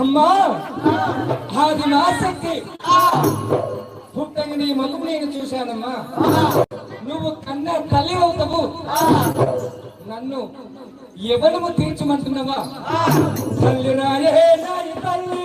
అమ్మా అది నా శక్తి పుట్టని నీ ముఖం నేను చూశానమ్మా. నువ్వు కన్న తల్లి అవుతావు. నన్ను ఎవరు తీర్చమంటున్నావా? తల్లి రాయే తల్లి.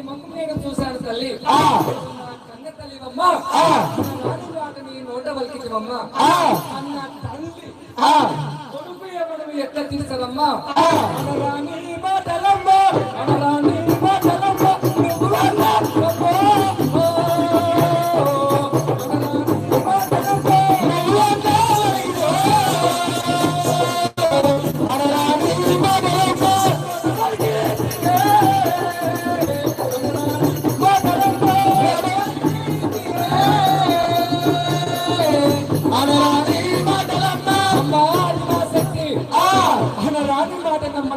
నీ మొక్కు నేను చూశాను తల్లి కన్న తల్లివమ్మ. మాట నీ నోట వలికివమ్మ అన్న తల్లి కొడుకు ఎవరు ఎట్లా అనరాని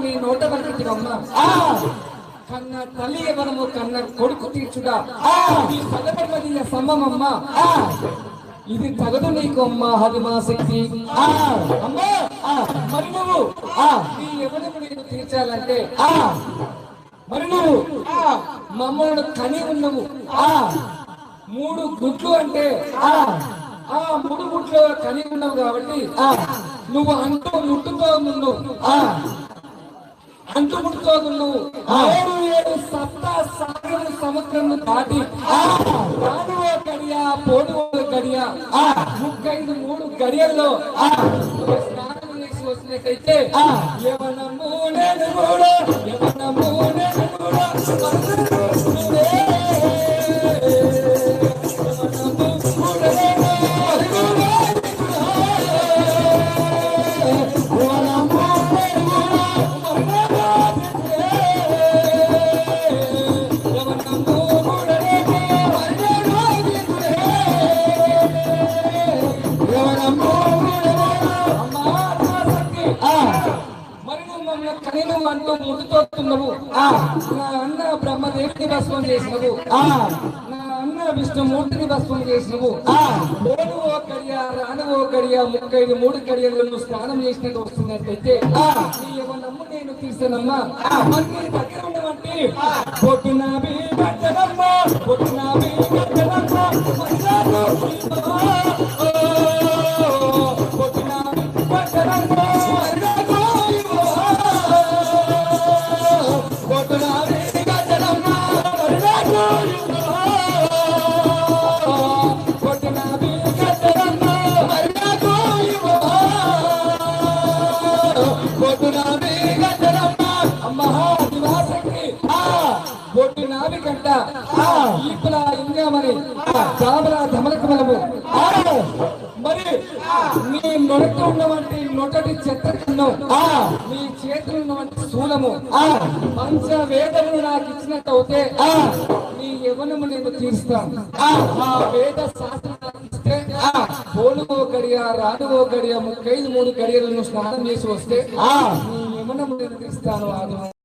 నీ నోట వరకిటివమ్మ కన్న తల్లి ఎవరము కన్న కొడుకు తీర్చుడా ఆ! ఈ పదపర్వదీయ ఆ! ఇది తగదు నీకు అమ్మ హరిమాశక్తి ఆ! ఆ! మరి నువ్వు. ఆ! ఈ తీర్చాలంటే? మరి నువ్వు. మమ్మల్ని కని ఉన్నవు. ఆ! మూడు గుడ్లు అంటే? ఆ! ఆ మూడు గుడ్లు కని ఉన్నావు కాబట్టి ఆ! నువ్వు అంటూ ముట్టుతో ఉన్నావు ఆ. అంటూ ముట్టుతో ఉన్నావు ఏడు సప్త సాగర సముద్రం దాటి నాలుగో గడియ పోడుగో గడియ ఆ. ముక్కైదు మూడు గడియల్లో నువ్వు స్నానం చేసి వచ్చినట్టయితే ఆ. అంటూ ముట్టుతోస్తున్నావు నా అన్న బ్రహ్మదేవుడిని భస్మం చేసినవు. నా అన్న విష్ణుమూర్తిని భస్మం చేసినవు. ఓడు ఓ కడియ రాను ఓ గడియ ముక్కైదు మూడు కడియలను నువ్వు స్నానం చేసినట్టు వస్తున్నట్టయితే నమ్ము నేను తీసానమ్మా దగ్గర ఉండమంటే పొట్టునాభి పొట్టునాభి కట్టనమ్మా అమ్మా నివాసకి పొట్టు నాభి కంట ఈపుల ధమలకమలము మరి నీ నొడక ఉన్నవంటి నొటటి చెత్త కన్నం నీ చేతులు ఉన్నవంటి శూలము పంచ వేదములు నాకు ఇచ్చినట్టు అవుతే నీ యవనము నేను తీరుస్తాను ఆ వేద శాస్త్రం పోలుగో గడియ రానుగో గడియ ముక్కైదు మూడు గడియలను స్నానం చేసి వస్తే నీ యవనము నేను తీరుస్తాను ఆది